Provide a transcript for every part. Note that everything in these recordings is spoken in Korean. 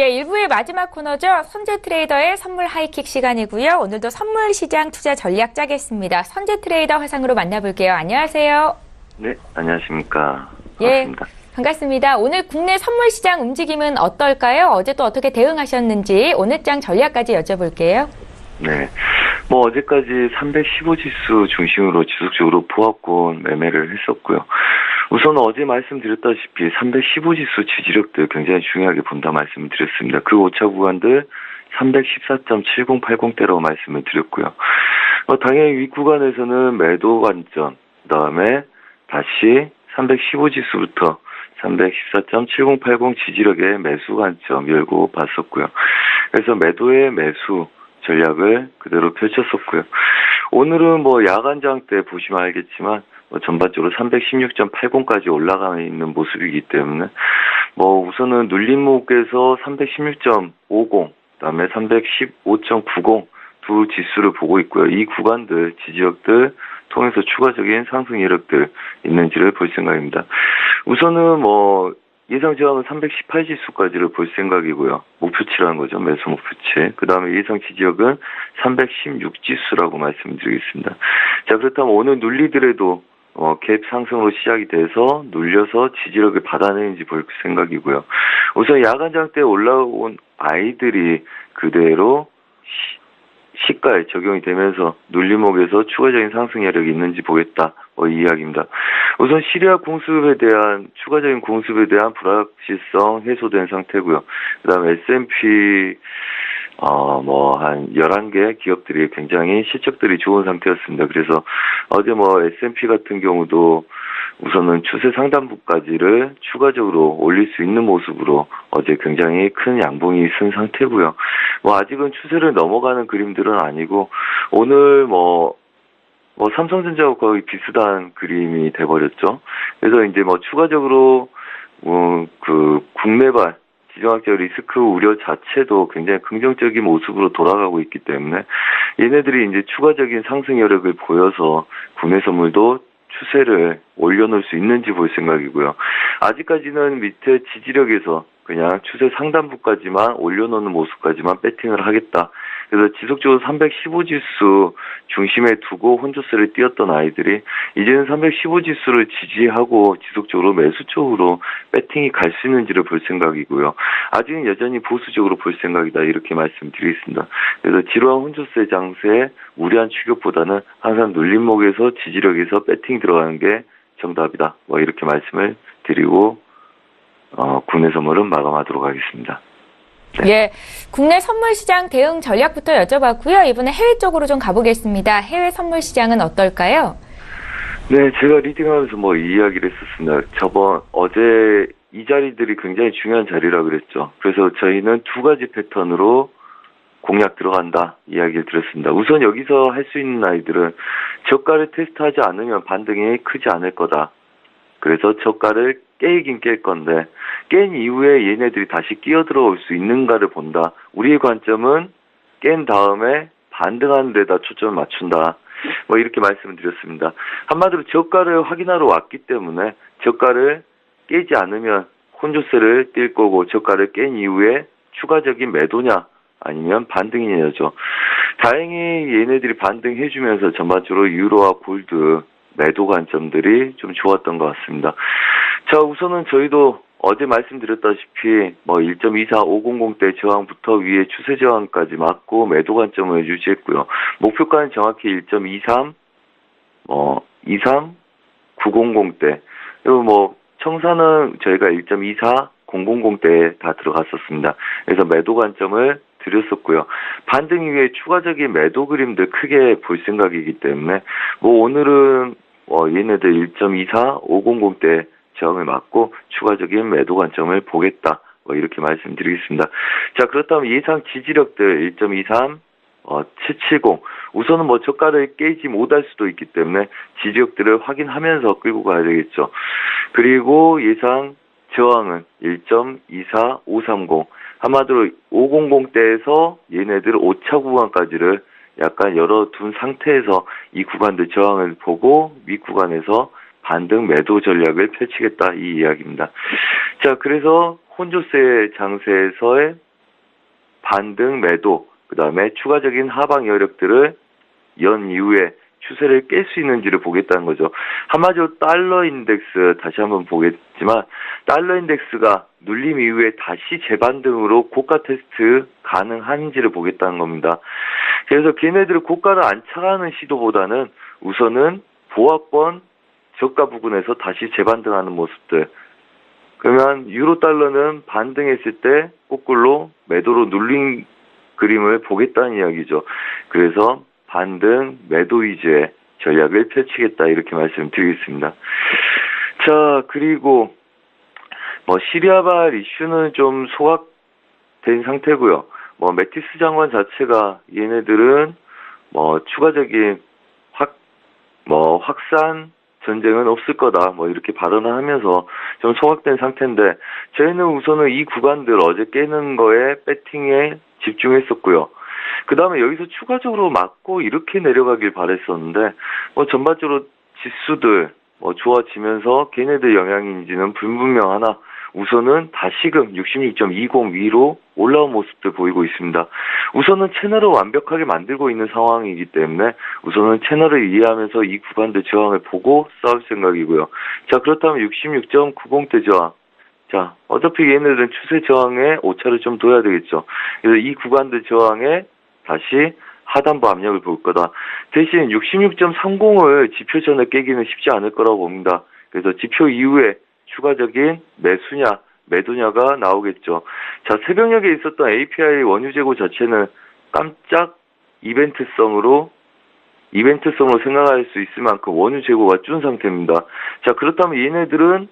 예, 1부의 마지막 코너죠. 선제 트레이더의 선물 하이킥 시간이고요. 오늘도 선물 시장 투자 전략 짜겠습니다. 선제 트레이더 화상으로 만나볼게요. 안녕하세요. 네, 안녕하십니까. 예. 반갑습니다. 반갑습니다. 오늘 국내 선물 시장 움직임은 어떨까요? 어제 또 어떻게 대응하셨는지 오늘 장 전략까지 여쭤볼게요. 네. 뭐 어제까지 315 지수 중심으로 지속적으로 보합권 매매를 했었고요. 우선 어제 말씀드렸다시피 315지수 지지력들 굉장히 중요하게 본다 말씀을 드렸습니다. 그 오차 구간들 314.7080대라고 말씀을 드렸고요. 어, 당연히 위 구간에서는 매도 관점, 그 다음에 다시 315지수부터 314.7080 지지력의 매수 관점 열고 봤었고요. 그래서 매도의 매수 전략을 그대로 펼쳤었고요. 오늘은 뭐 야간장 때 보시면 알겠지만 뭐 전반적으로 316.80까지 올라가 있는 모습이기 때문에 뭐 우선은 눌림목에서 316.50 그다음에 315.90 두 지수를 보고 있고요. 이 구간들 지지력들 통해서 추가적인 상승 이력들 있는지를 볼 생각입니다. 우선은 뭐 예상 저항은 318 지수까지를 볼 생각이고요. 목표치라는 거죠. 매수 목표치. 그 다음에 예상 지지역은 316 지수라고 말씀드리겠습니다. 자, 그렇다면 오늘 눌리더라도 어, 갭 상승으로 시작이 돼서 눌려서 지지력을 받아내는지 볼 생각이고요. 우선 야간장 때 올라온 아이들이 그대로 시, 시가에 적용이 되면서 눌림목에서 추가적인 상승 여력이 있는지 보겠다. 뭐 이 이야기입니다. 우선 시리아 공습에 대한 추가적인 공습에 대한 불확실성 해소된 상태고요. 그다음에 S&P 어 뭐 한 11개 기업들이 굉장히 실적들이 좋은 상태였습니다. 그래서 어제 뭐 S&P 같은 경우도 우선은 추세 상단부까지를 추가적으로 올릴 수 있는 모습으로 어제 굉장히 큰 양봉이 쓴 상태고요. 뭐 아직은 추세를 넘어가는 그림들은 아니고 오늘 뭐, 뭐 삼성전자와 거의 비슷한 그림이 돼버렸죠. 그래서 이제 뭐 추가적으로 뭐 그 국내발 지정학적 리스크 우려 자체도 굉장히 긍정적인 모습으로 돌아가고 있기 때문에 얘네들이 이제 추가적인 상승 여력을 보여서 국내 선물도 추세를 올려놓을 수 있는지 볼 생각이고요. 아직까지는 밑에 지지력에서 그냥 추세 상단부까지만 올려놓는 모습까지만 배팅을 하겠다. 그래서 지속적으로 315지수 중심에 두고 혼조세를 띄었던 아이들이 이제는 315지수를 지지하고 지속적으로 매수 쪽으로 배팅이 갈 수 있는지를 볼 생각이고요. 아직은 여전히 보수적으로 볼 생각이다 이렇게 말씀드리겠습니다. 그래서 지루한 혼조세 장세에 무리한 추격보다는 항상 눌림목에서 지지력에서 배팅이 들어가는 게 정답이다. 뭐 이렇게 말씀을 드리고 어, 국내 선물은 마감하도록 하겠습니다. 네. 예, 국내 선물 시장 대응 전략부터 여쭤봤고요. 이번에 해외 쪽으로 좀 가보겠습니다. 해외 선물 시장은 어떨까요? 네, 제가 리딩하면서 뭐 이야기를 했었습니다. 저번 어제 이 자리들이 굉장히 중요한 자리라 그랬죠. 그래서 저희는 두 가지 패턴으로 공략 들어간다 이야기를 드렸습니다. 우선 여기서 할 수 있는 아이들은 저가를 테스트하지 않으면 반등이 크지 않을 거다. 그래서 저가를 깨이긴 깰 건데 깬 이후에 얘네들이 다시 끼어 들어올 수 있는가를 본다. 우리의 관점은 깬 다음에 반등하는 데다 초점을 맞춘다. 뭐 이렇게 말씀을 드렸습니다. 한마디로 저가를 확인하러 왔기 때문에 저가를 깨지 않으면 혼조세를 뛸 거고 저가를 깬 이후에 추가적인 매도냐 아니면 반등이냐죠. 다행히 얘네들이 반등해주면서 전반적으로 유로와 골드 매도 관점들이 좀 좋았던 것 같습니다. 자, 우선은 저희도 어제 말씀드렸다시피 뭐 1.24500대 저항부터 위에 추세 저항까지 맞고 매도 관점을 유지했고요. 목표가는 정확히 1.23, 뭐 23, 900대 그리고 뭐 청사는 저희가 1.24, 000대에 다 들어갔었습니다. 그래서 매도 관점을 드렸었고요. 반등 이후에 추가적인 매도 그림들 크게 볼 생각이기 때문에 뭐 오늘은 어 얘네들 1.24, 500대 저항을 맞고 추가적인 매도 관점을 보겠다. 뭐 이렇게 말씀드리겠습니다. 자 그렇다면 예상 지지력들 1.23, 어, 770 우선은 뭐 저가를 깨지 못할 수도 있기 때문에 지지력들을 확인하면서 끌고 가야 되겠죠. 그리고 예상 저항은 1.24, 530 한마디로 500대에서 얘네들 5차 구간까지를 약간 열어둔 상태에서 이 구간들 저항을 보고 위 구간에서 반등 매도 전략을 펼치겠다 이 이야기입니다. 자, 그래서 혼조세 장세에서의 반등 매도, 그 다음에 추가적인 하방 여력들을 연 이후에 추세를 깰 수 있는지를 보겠다는 거죠. 한마디로 달러 인덱스 다시 한번 보겠지만 달러 인덱스가 눌림 이후에 다시 재반등으로 고가 테스트 가능한지를 보겠다는 겁니다. 그래서 걔네들을 고가를 안착하는 시도보다는 우선은 보합권 저가 부근에서 다시 재반등하는 모습들. 그러면 유로 달러는 반등했을 때 거꾸로 매도로 눌린 그림을 보겠다는 이야기죠. 그래서 반등 매도 위주의 전략을 펼치겠다 이렇게 말씀드리겠습니다. 자 그리고 뭐 시리아발 이슈는 좀 소각된 상태고요. 뭐 매티스 장관 자체가 얘네들은 뭐 추가적인 확 뭐 확산 전쟁은 없을 거다 뭐 이렇게 발언을 하면서 좀 소각된 상태인데 저희는 우선은 이 구간들 어제 깨는 거에 배팅에 집중했었고요. 그 다음에 여기서 추가적으로 맞고 이렇게 내려가길 바랬었는데, 뭐 전반적으로 지수들, 뭐 좋아지면서 걔네들 영향인지는 불분명하나, 우선은 다시금 66.20 위로 올라온 모습들 보이고 있습니다. 우선은 채널을 완벽하게 만들고 있는 상황이기 때문에 우선은 채널을 이해하면서 이 구간들 저항을 보고 싸울 생각이고요. 자, 그렇다면 66.90대 저항. 자, 어차피 얘네들은 추세 저항에 오차를 좀 둬야 되겠죠. 그래서 이 구간들 저항에 다시 하단부 압력을 볼 거다. 대신 66.30을 지표 전에 깨기는 쉽지 않을 거라고 봅니다. 그래서 지표 이후에 추가적인 매수냐, 매도냐가 나오겠죠. 자, 새벽녘에 있었던 API 원유 재고 자체는 깜짝 이벤트성으로 이벤트성으로 생각할 수 있을 만큼 원유 재고가 준 상태입니다. 자, 그렇다면 얘네들은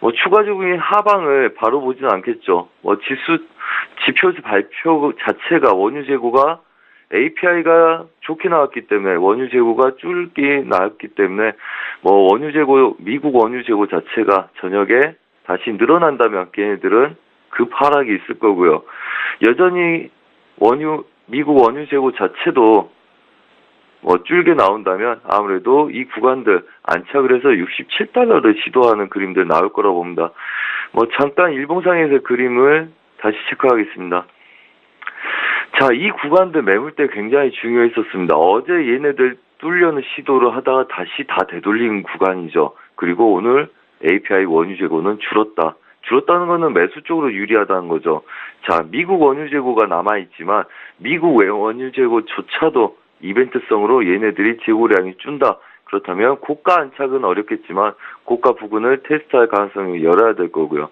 뭐 추가적인 하방을 바로 보지는 않겠죠. 뭐 지수 지표 발표 자체가 원유 재고가 API가 좋게 나왔기 때문에 원유 재고가 줄게 나왔기 때문에 뭐 원유 재고 미국 원유 재고 자체가 저녁에 다시 늘어난다면 걔네들은 급 하락이 있을 거고요. 여전히 원유 미국 원유 재고 자체도 뭐 줄게 나온다면 아무래도 이 구간들 안착을 해서 67달러를 시도하는 그림들 나올 거라고 봅니다. 뭐 잠깐 일봉상에서 그림을 다시 체크하겠습니다. 자, 이 구간들 매물대 굉장히 중요했었습니다. 어제 얘네들 뚫려는 시도를 하다가 다시 다 되돌린 구간이죠. 그리고 오늘 API 원유 재고는 줄었다. 줄었다는 것은 매수 쪽으로 유리하다는 거죠. 자, 미국 원유 재고가 남아있지만 미국 외 원유 재고조차도 이벤트성으로 얘네들이 재고량이 준다. 그렇다면 고가 안착은 어렵겠지만 고가 부근을 테스트할 가능성이 열어야 될 거고요.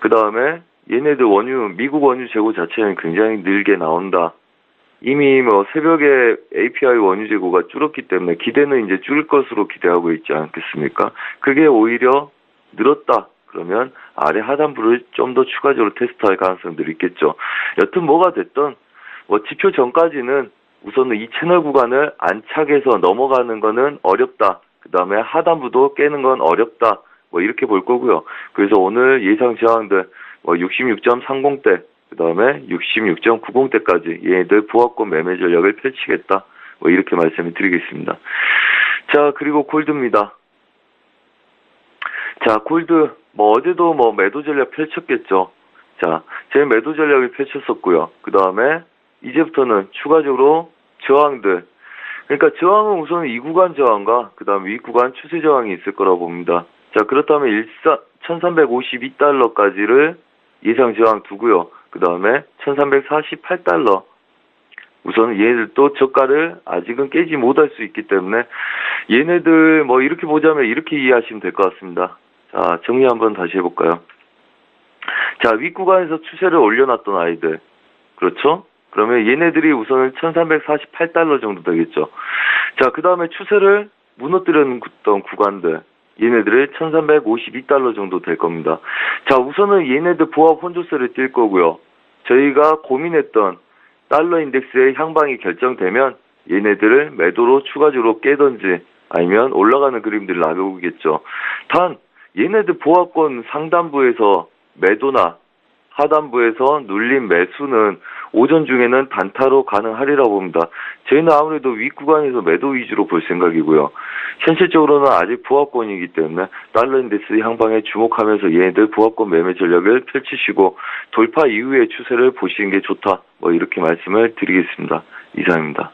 그 다음에 얘네들 원유 미국 원유 재고 자체는 굉장히 늘게 나온다. 이미 뭐 새벽에 API 원유 재고가 줄었기 때문에 기대는 이제 줄을 것으로 기대하고 있지 않겠습니까? 그게 오히려 늘었다. 그러면 아래 하단부를 좀 더 추가적으로 테스트할 가능성들이 있겠죠. 여튼 뭐가 됐든 뭐 지표 전까지는 우선은 이 채널 구간을 안착해서 넘어가는 거는 어렵다. 그 다음에 하단부도 깨는 건 어렵다. 뭐 이렇게 볼 거고요. 그래서 오늘 예상 저항들 뭐 66.30대, 그 다음에 66.90대까지 얘네들 부합권 매매 전략을 펼치겠다. 뭐 이렇게 말씀을 드리겠습니다. 자, 그리고 골드입니다. 자, 골드, 뭐 어제도 뭐 매도 전략 펼쳤겠죠. 자, 제 매도 전략을 펼쳤었고요. 그 다음에 이제부터는 추가적으로 저항들. 그러니까 저항은 우선 이 구간 저항과 그 다음 위 구간 추세 저항이 있을 거라고 봅니다. 자, 그렇다면 14, 1352달러까지를 예상 저항 두고요. 그 다음에 1348달러. 우선 얘네들도 저가를 아직은 깨지 못할 수 있기 때문에 얘네들 뭐 이렇게 보자면 이렇게 이해하시면 될 것 같습니다. 자, 정리 한번 다시 해볼까요? 자, 윗구간에서 추세를 올려놨던 아이들. 그렇죠? 그러면 얘네들이 우선은 1348달러 정도 되겠죠. 자, 그 다음에 추세를 무너뜨렸던 구간들. 얘네들의 1352달러 정도 될 겁니다. 자, 우선은 얘네들 보합 혼조세를 뛸 거고요. 저희가 고민했던 달러 인덱스의 향방이 결정되면 얘네들을 매도로 추가적으로 깨든지 아니면 올라가는 그림들이 나오겠죠. 단, 얘네들 보합권 상단부에서 매도나 하단부에서 눌린 매수는 오전 중에는 단타로 가능하리라고 봅니다. 저희는 아무래도 윗 구간에서 매도 위주로 볼 생각이고요. 현실적으로는 아직 부합권이기 때문에 달러 인덱스 향방에 주목하면서 얘네들 부합권 매매 전략을 펼치시고 돌파 이후의 추세를 보시는 게 좋다. 뭐 이렇게 말씀을 드리겠습니다. 이상입니다.